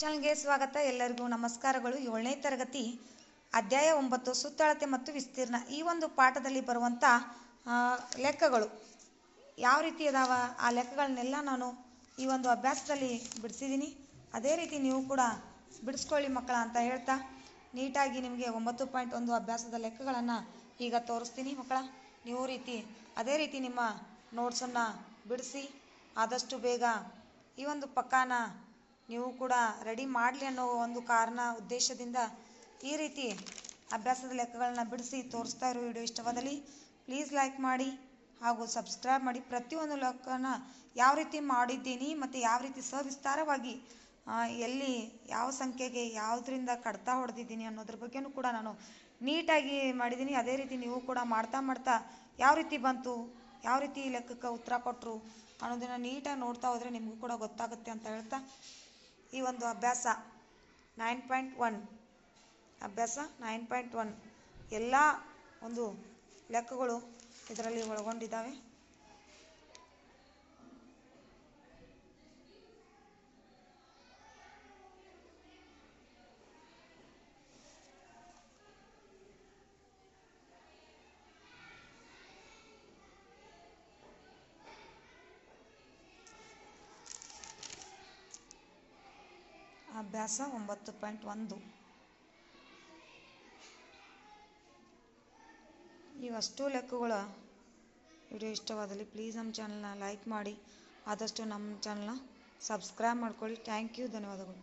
ಚಾನಲ್ಗೆ ಸ್ವಾಗತ. ಎಲ್ಲರಿಗೂ ನಮಸ್ಕಾರಗಳು. ಏಳನೇ ತರಗತಿ, ಅಧ್ಯಾಯ ಒಂಬತ್ತು, ಸುತ್ತಳತೆ ಮತ್ತು ವಿಸ್ತೀರ್ಣ. ಈ ಒಂದು ಪಾಠದಲ್ಲಿ ಬರುವಂಥ ಲೆಕ್ಕಗಳು ಯಾವ ರೀತಿ ಅದಾವ? ಆ ಲೆಕ್ಕಗಳನ್ನೆಲ್ಲ ನಾನು ಈ ಒಂದು ಅಭ್ಯಾಸದಲ್ಲಿ ಬಿಡಿಸಿದ್ದೀನಿ. ಅದೇ ರೀತಿ ನೀವು ಕೂಡ ಬಿಡಿಸ್ಕೊಳ್ಳಿ ಮಕ್ಕಳ ಅಂತ ಹೇಳ್ತಾ, ನೀಟಾಗಿ ನಿಮಗೆ ಒಂಬತ್ತು ಪಾಯಿಂಟ್ ಒಂದು ಅಭ್ಯಾಸದ ಲೆಕ್ಕಗಳನ್ನು ಈಗ ತೋರಿಸ್ತೀನಿ ಮಕ್ಕಳ. ನೀವು ರೀತಿ, ಅದೇ ರೀತಿ ನಿಮ್ಮ ನೋಟ್ಸನ್ನು ಬಿಡಿಸಿ, ಆದಷ್ಟು ಬೇಗ ಈ ಒಂದು ಪಕ್ಕಾನ ನೀವು ಕೂಡ ರೆಡಿ ಮಾಡಲಿ ಅನ್ನೋ ಒಂದು ಕಾರಣ, ಉದ್ದೇಶದಿಂದ ಈ ರೀತಿ ಅಭ್ಯಾಸದ ಲೆಕ್ಕಗಳನ್ನ ಬಿಡಿಸಿ ತೋರಿಸ್ತಾ ಇರೋ ವಿಡಿಯೋ ಇಷ್ಟವಾದಲ್ಲಿ ಪ್ಲೀಸ್ ಲೈಕ್ ಮಾಡಿ ಹಾಗೂ ಸಬ್ಸ್ಕ್ರೈಬ್ ಮಾಡಿ. ಪ್ರತಿಯೊಂದು ಲೆಕ್ಕನ ಯಾವ ರೀತಿ ಮಾಡಿದ್ದೀನಿ ಮತ್ತು ಯಾವ ರೀತಿ ಸವಿಸ್ತಾರವಾಗಿ ಎಲ್ಲಿ ಯಾವ ಸಂಖ್ಯೆಗೆ ಯಾವುದರಿಂದ ಕಡ್ತಾ ಹೊಡೆದಿದ್ದೀನಿ ಅನ್ನೋದ್ರ ಬಗ್ಗೆನೂ ಕೂಡ ನಾನು ನೀಟಾಗಿ ಮಾಡಿದ್ದೀನಿ. ಅದೇ ರೀತಿ ನೀವು ಕೂಡ ಮಾಡ್ತಾ ಮಾಡ್ತಾ ಯಾವ ರೀತಿ ಬಂತು, ಯಾವ ರೀತಿ ಲೆಕ್ಕಕ್ಕೆ ಉತ್ತರ ಕೊಟ್ಟರು ಅನ್ನೋದನ್ನು ನೀಟಾಗಿ ನೋಡ್ತಾ ಹೋದರೆ ನಿಮಗೂ ಕೂಡ ಗೊತ್ತಾಗುತ್ತೆ ಅಂತ ಹೇಳ್ತಾ ಈ ಒಂದು ಅಭ್ಯಾಸ ನೈನ್ ಪಾಯಿಂಟ್ ಒನ್ ಅಭ್ಯಾಸ ನೈನ್ ಪಾಯಿಂಟ್ ಒನ್ ಎಲ್ಲ ಒಂದು ಲೆಕ್ಕಗಳು ಇದರಲ್ಲಿ ಒಳಗೊಂಡಿದ್ದಾವೆ. ಅಭ್ಯಾಸ ಒಂಬತ್ತು ಪಾಯಿಂಟ್ ಒಂದು. ಇವಷ್ಟು ಲೆಕ್ಕಗಳ ವಿಡಿಯೋ ಇಷ್ಟವಾದಲ್ಲಿ ಪ್ಲೀಸ್ ನಮ್ಮ ಚಾನಲ್ನ ಲೈಕ್ ಮಾಡಿ, ಆದಷ್ಟು ನಮ್ಮ ಚಾನಲ್ನ ಸಬ್ಸ್ಕ್ರೈಬ್ ಮಾಡ್ಕೊಳ್ಳಿ. ಥ್ಯಾಂಕ್ ಯು, ಧನ್ಯವಾದಗಳು.